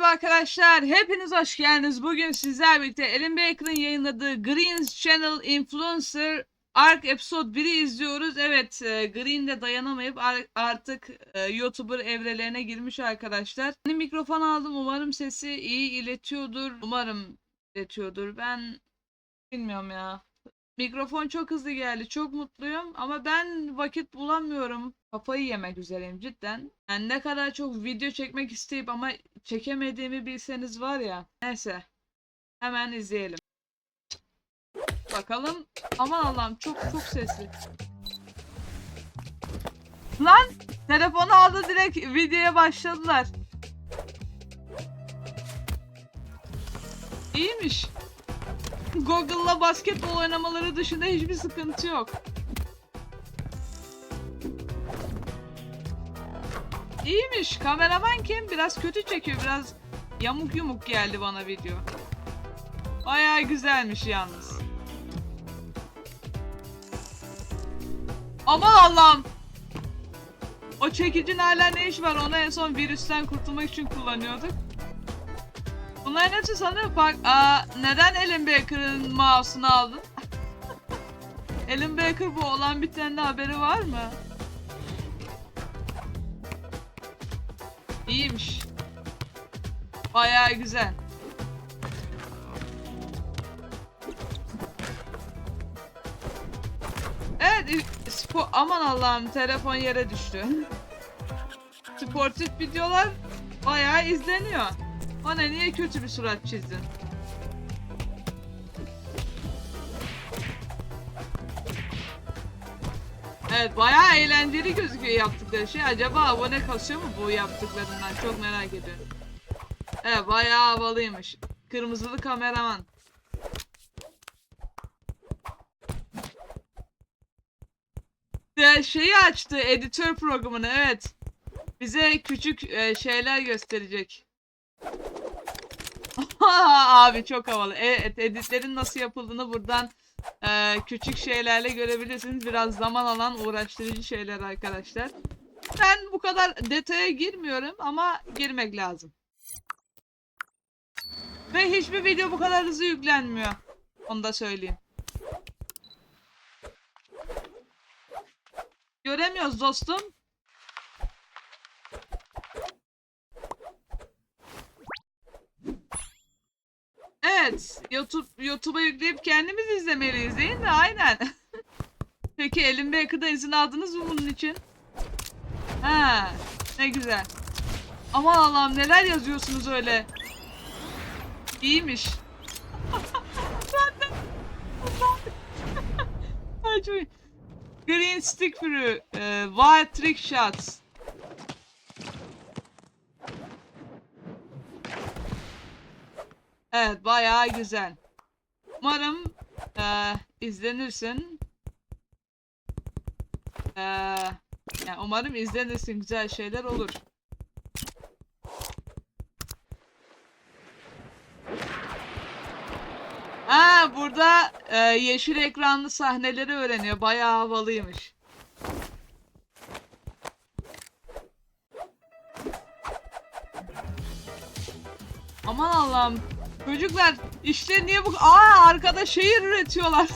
merhaba arkadaşlar. Hepiniz hoş geldiniz. Bugün sizlerle birlikte Ellen Baker'ın yayınladığı Green's Channel Influencer Ark Episode 1'i izliyoruz. Evet, e, Green de dayanamayıp ar- artık e, YouTuber evrelerine girmiş arkadaşlar. Yeni mikrofon aldım. Umarım sesi iyi iletiyordur. Umarım iletiyordur. Ben bilmiyorum ya. Mikrofon çok hızlı geldi. Çok mutluyum ama ben vakit bulamıyorum. Kafayı yemek üzereyim cidden. Yani ne kadar çok video çekmek isteyip ama çekemediğimi bilseniz var ya. Neyse. Hemen izleyelim. Bakalım. Aman Allah'ım çok çok sesli. Lan! Telefonu aldı direkt videoya başladılar. İyiymiş. Google'la basketbol oynamaları dışında hiçbir sıkıntı yok. İyiymiş. Kameraman kim? Biraz kötü çekiyor. Biraz yamuk yumuk geldi bana video. Bayağı güzelmiş yalnız. Aman Allah'ım. O çekicin hala ne iş var? Onu en son virüsten kurtulmak için kullanıyorduk. Bunların hepsi sanırım fark... Aa, neden Ellen Baker'ın mouse'unu aldın? Ellen Baker bu olan bitende haberi var mı? İyiymiş. Bayağı güzel. Evet, i- spo- aman Allah'ım telefon yere düştü. Sportif videolar bayağı izleniyor. Bana niye kötü bir surat çizdin? Evet bayağı eğlenceli gözüküyor yaptıkları şey. Acaba abone kasıyor mu bu yaptıklarından? Çok merak ediyorum. Evet bayağı havalıymış. Kırmızılı kameraman. Ya, şeyi açtı editör programını evet. Bize küçük e, şeyler gösterecek. Abi çok havalı. Evet editlerin nasıl yapıldığını buradan e, küçük şeylerle görebilirsiniz. Biraz zaman alan uğraştırıcı şeyler arkadaşlar. Ben bu kadar detaya girmiyorum ama girmek lazım. Ve hiçbir video bu kadar hızlı yüklenmiyor. Onu da söyleyeyim. Göremiyoruz dostum. Evet, YouTube YouTube'a yükleyip kendimiz izlemeliyiz değil mi? Aynen. Peki Elim Baker'da izin aldınız mı bunun için? Ha, ne güzel. Aman Allah'ım neler yazıyorsunuz öyle. İyiymiş. İyi. Green Stick Fury, e, Wild Trick Shots. Evet bayağı güzel. Umarım eee, izlenirsin. Eee, yani umarım izlenirsin güzel şeyler olur. Ha burada eee, yeşil ekranlı sahneleri öğreniyor. Bayağı havalıymış. Aman Allah'ım. Çocuklar işte niye bu... Aa arkada şehir üretiyorlar.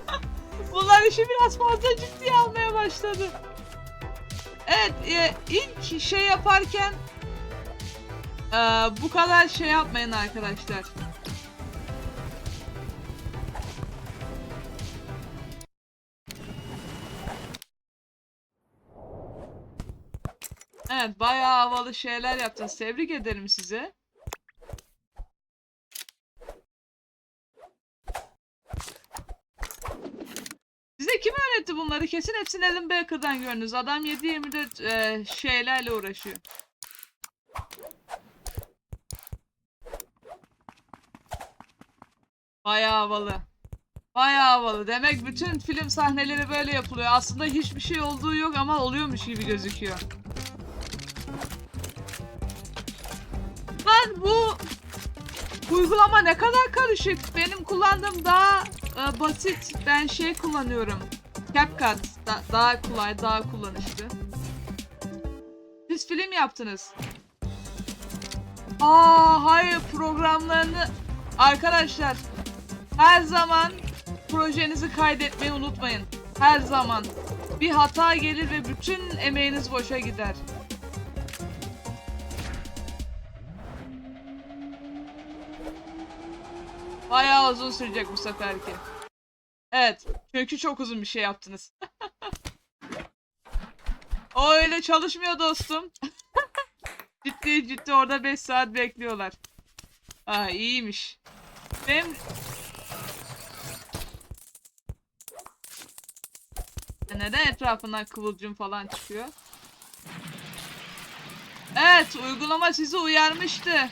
Bunlar işi biraz fazla ciddiye almaya başladı. Evet e, ilk şey yaparken e, bu kadar şey yapmayın arkadaşlar. Evet bayağı havalı şeyler yaptınız. Tebrik ederim size. Kim öğretti bunları? Kesin hepsini Ellen Baker'dan gördünüz. Adam 7-24 e, şeylerle uğraşıyor. Bayağı havalı. Bayağı havalı. Demek bütün film sahneleri böyle yapılıyor. Aslında hiçbir şey olduğu yok ama oluyormuş gibi gözüküyor. Lan bu uygulama ne kadar karışık. Benim kullandığım daha e, basit. Ben şey kullanıyorum. CapCut. Da- daha kolay, daha kullanışlı. Siz film yaptınız. Aa hayır programlarını arkadaşlar her zaman projenizi kaydetmeyi unutmayın. Her zaman bir hata gelir ve bütün emeğiniz boşa gider. Bayağı uzun sürecek bu seferki. Evet. Çünkü çok uzun bir şey yaptınız. o öyle çalışmıyor dostum. ciddi ciddi orada 5 saat bekliyorlar. Aa iyiymiş. Benim... Ya Neden etrafından kıvılcım falan çıkıyor? Evet, uygulama sizi uyarmıştı.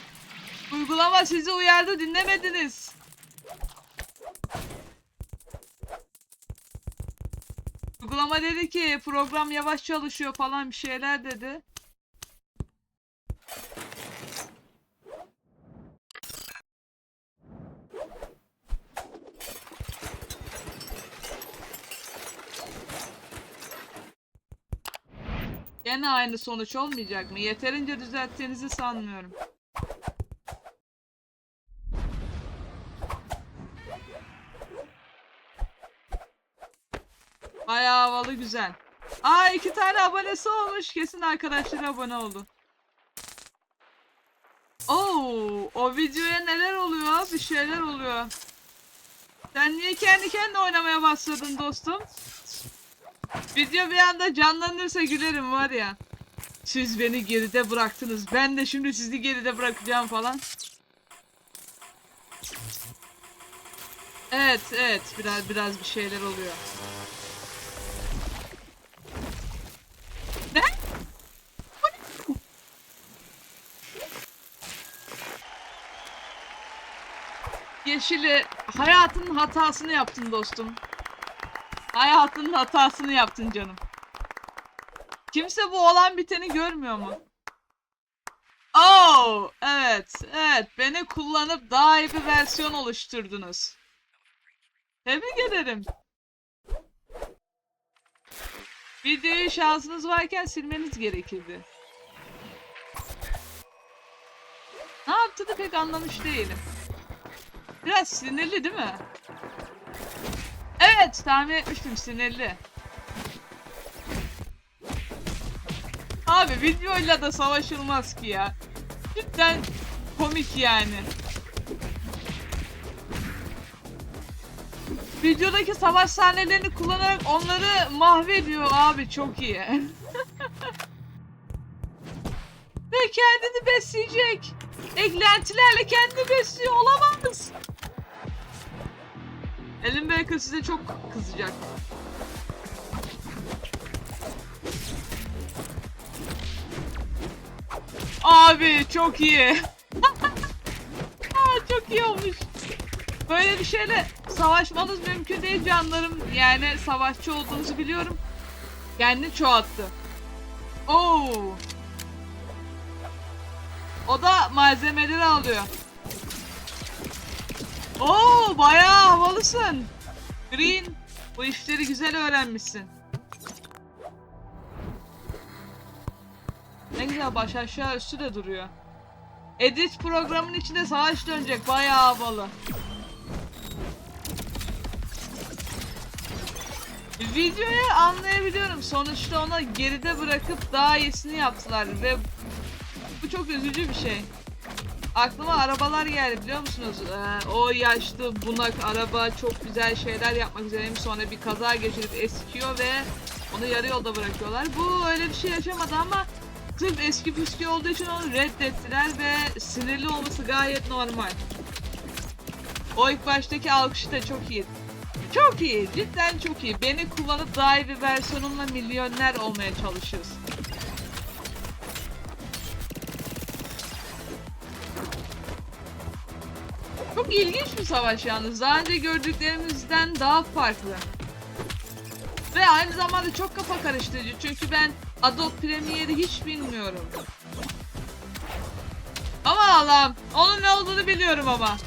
Uygulama sizi uyardı, dinlemediniz. Uygulama dedi ki program yavaş çalışıyor falan bir şeyler dedi. Gene aynı sonuç olmayacak mı? Yeterince düzelttiğinizi sanmıyorum. Bayağı havalı güzel. Aa iki tane abonesi olmuş. Kesin arkadaşları abone oldu. Oo, o videoya neler oluyor? Bir şeyler oluyor. Sen niye kendi kendine oynamaya başladın dostum? Video bir anda canlanırsa gülerim var ya. Siz beni geride bıraktınız. Ben de şimdi sizi geride bırakacağım falan. Evet, evet. Biraz biraz bir şeyler oluyor. Ne? Bu ne? Yeşili hayatının hatasını yaptın dostum. Hayatının hatasını yaptın canım. Kimse bu olan biteni görmüyor mu? Oh, evet, evet. Beni kullanıp daha iyi bir versiyon oluşturdunuz. Tebrik ederim. Videoyu şansınız varken silmeniz gerekirdi. Ne yaptığını pek anlamış değilim. Biraz sinirli değil mi? Evet, tahmin etmiştim sinirli. Abi videoyla da savaşılmaz ki ya. Cidden komik yani. Videodaki savaş sahnelerini kullanarak onları mahvediyor abi çok iyi. Ve kendini besleyecek. Eklentilerle kendini besliyor olamaz. Ellen Baker size çok kızacak. Abi çok iyi. Aa, çok iyi olmuş. Böyle bir şeyle savaşmanız mümkün değil canlarım. Yani savaşçı olduğunuzu biliyorum. Kendini çoğalttı. Oo. O da malzemeleri alıyor. Oo bayağı havalısın. Green bu işleri güzel öğrenmişsin. Ne güzel baş aşağı üstü de duruyor. Edit programın içinde savaş dönecek bayağı havalı. Videoyu anlayabiliyorum. Sonuçta onu geride bırakıp daha iyisini yaptılar ve bu çok üzücü bir şey. Aklıma arabalar geldi biliyor musunuz? Ee, o yaşlı bunak araba çok güzel şeyler yapmak üzereymiş sonra bir kaza geçirip eskiyor ve onu yarı yolda bırakıyorlar. Bu öyle bir şey yaşamadı ama sırf eski püskü olduğu için onu reddettiler ve sinirli olması gayet normal. O ilk baştaki alkış da çok iyi. Çok iyi, cidden çok iyi. Beni kullanıp daha iyi bir versiyonumla milyoner olmaya çalışırız. Çok ilginç bir savaş yalnız. Daha önce gördüklerimizden daha farklı. Ve aynı zamanda çok kafa karıştırıcı. Çünkü ben Adobe Premiere'i hiç bilmiyorum. Ama Allah'ım. Onun ne olduğunu biliyorum ama.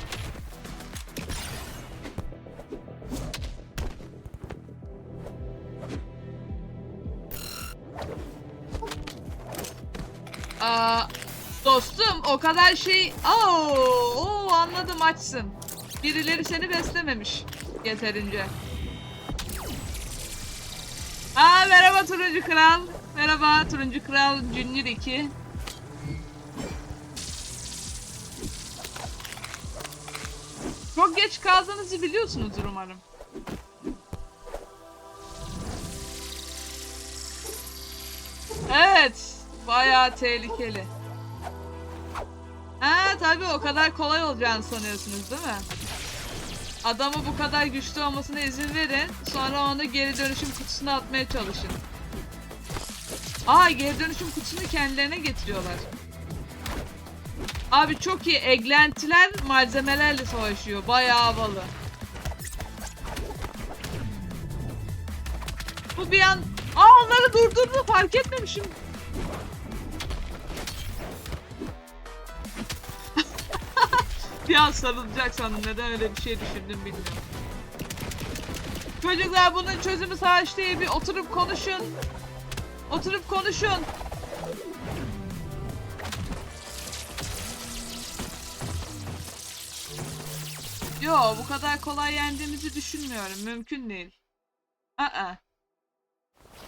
Aa, dostum o kadar şey... Oo, oo, anladım açsın. Birileri seni beslememiş yeterince. Aa merhaba Turuncu Kral. Merhaba Turuncu Kral Junior 2. Çok geç kaldığınızı biliyorsunuzdur umarım. Evet. Bayağı tehlikeli. Ha tabii o kadar kolay olacağını sanıyorsunuz değil mi? Adamı bu kadar güçlü olmasına izin verin. Sonra onu geri dönüşüm kutusuna atmaya çalışın. Aa geri dönüşüm kutusunu kendilerine getiriyorlar. Abi çok iyi. Eglentiler malzemelerle savaşıyor. Bayağı havalı. Bu bir an... Aa onları durdurdu. Fark etmemişim. An sarılacak sandım. Neden öyle bir şey düşündüm bilmiyorum. Çocuklar bunun çözümü savaş değil. Bir oturup konuşun. Oturup konuşun. Yo bu kadar kolay yendiğimizi düşünmüyorum. Mümkün değil. Aa.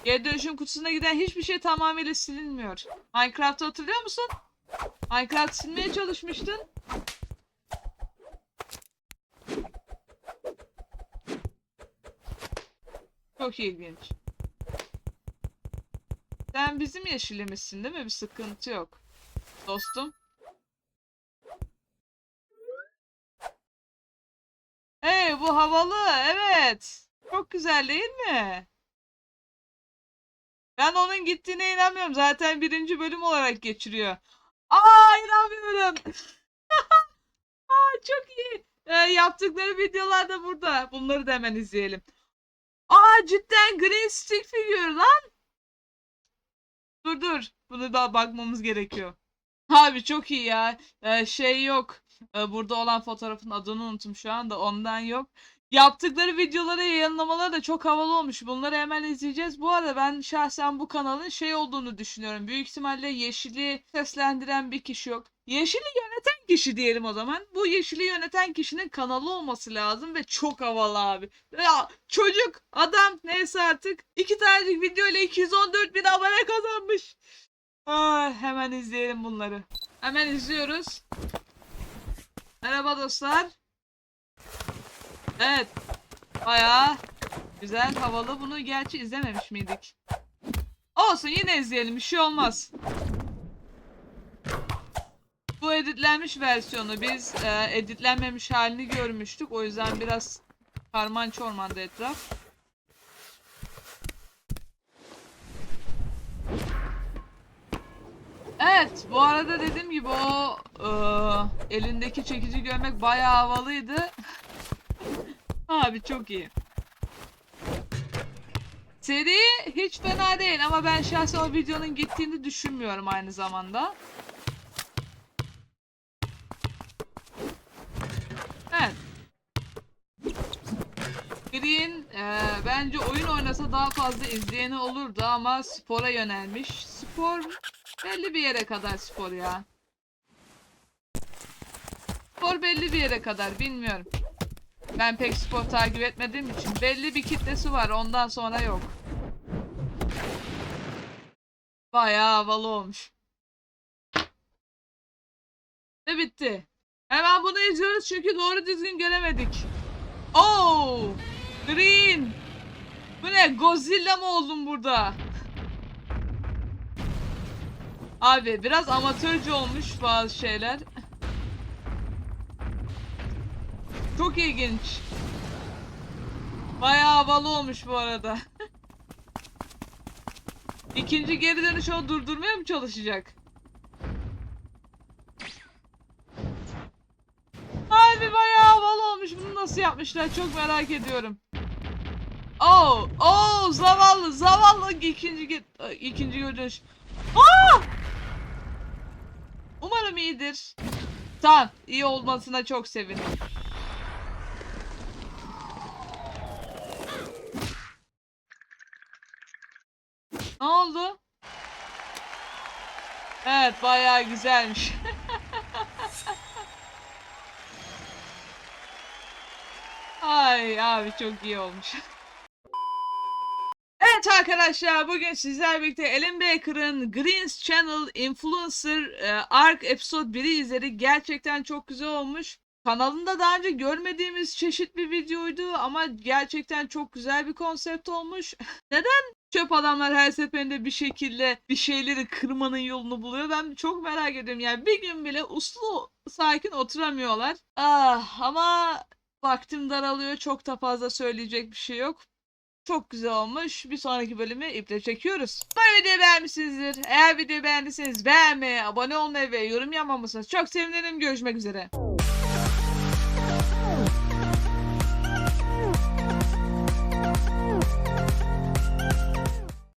Geri dönüşüm kutusuna giden hiçbir şey tamamıyla silinmiyor. Minecraft'ı hatırlıyor musun? Minecraft silmeye çalışmıştın. Çok ilginç. Sen bizim yeşilimizsin değil mi? Bir sıkıntı yok. Dostum. Hey bu havalı. Evet. Çok güzel değil mi? Ben onun gittiğine inanmıyorum. Zaten birinci bölüm olarak geçiriyor. Aa inanmıyorum. Aa çok iyi. Ee, yaptıkları videolar da burada. Bunları da hemen izleyelim. Aa cidden Green Stick figür lan. Dur dur. Bunu da bakmamız gerekiyor. Abi çok iyi ya. Ee, şey yok. Ee, burada olan fotoğrafın adını unuttum şu anda. Ondan yok. Yaptıkları videoları yayınlamaları da çok havalı olmuş. Bunları hemen izleyeceğiz. Bu arada ben şahsen bu kanalın şey olduğunu düşünüyorum. Büyük ihtimalle Yeşil'i seslendiren bir kişi yok. Yeşil'i kişi diyelim o zaman. Bu Yeşil'i yöneten kişinin kanalı olması lazım ve çok havalı abi. Ya çocuk, adam neyse artık iki tanecik video ile 214 bin abone kazanmış. Ah, hemen izleyelim bunları. Hemen izliyoruz. Merhaba dostlar. Evet. Bayağı güzel, havalı. Bunu gerçi izlememiş miydik? Olsun yine izleyelim. Bir şey olmaz. Editlenmiş versiyonu. Biz e, editlenmemiş halini görmüştük. O yüzden biraz karman çormandı etraf. Evet, bu arada dediğim gibi o e, elindeki çekici görmek bayağı havalıydı. Abi çok iyi. Seri hiç fena değil ama ben şahsen o videonun gittiğini düşünmüyorum aynı zamanda. Evet. Green e, bence oyun oynasa daha fazla izleyeni olurdu ama spora yönelmiş. Spor belli bir yere kadar spor ya. Spor belli bir yere kadar bilmiyorum. Ben pek spor takip etmediğim için belli bir kitlesi var ondan sonra yok. Bayağı havalı olmuş. Ve bitti. Hemen bunu izliyoruz çünkü doğru düzgün göremedik. Oo! Green! Bu ne? Godzilla mı oldun burada? Abi biraz amatörce olmuş bazı şeyler. Çok ilginç. Bayağı havalı olmuş bu arada. İkinci geri dönüş o durdurmaya mı çalışacak? Abi bayağı havalı olmuş. Bunu nasıl yapmışlar çok merak ediyorum. Oh, oh, zavallı, zavallı ikinci git, ikinci görüş. Aa! Umarım iyidir. Tamam, iyi olmasına çok sevindim. Ne oldu? Evet, bayağı güzelmiş. Ay abi çok iyi olmuş. Evet arkadaşlar bugün sizlerle birlikte Ellen Baker'ın Greens Channel Influencer e, Arc Episode 1'i izledik. Gerçekten çok güzel olmuş. Kanalında daha önce görmediğimiz çeşit bir videoydu ama gerçekten çok güzel bir konsept olmuş. Neden çöp adamlar her seferinde bir şekilde bir şeyleri kırmanın yolunu buluyor? Ben çok merak ediyorum. Yani bir gün bile uslu sakin oturamıyorlar. Ah ama vaktim daralıyor. Çok da fazla söyleyecek bir şey yok. Çok güzel olmuş. Bir sonraki bölümü iple çekiyoruz. Bu videoyu beğenmişsinizdir. Eğer videoyu beğendiyseniz beğenmeyi, abone olmayı ve yorum yapmamışsınız. Çok sevinirim. Görüşmek üzere.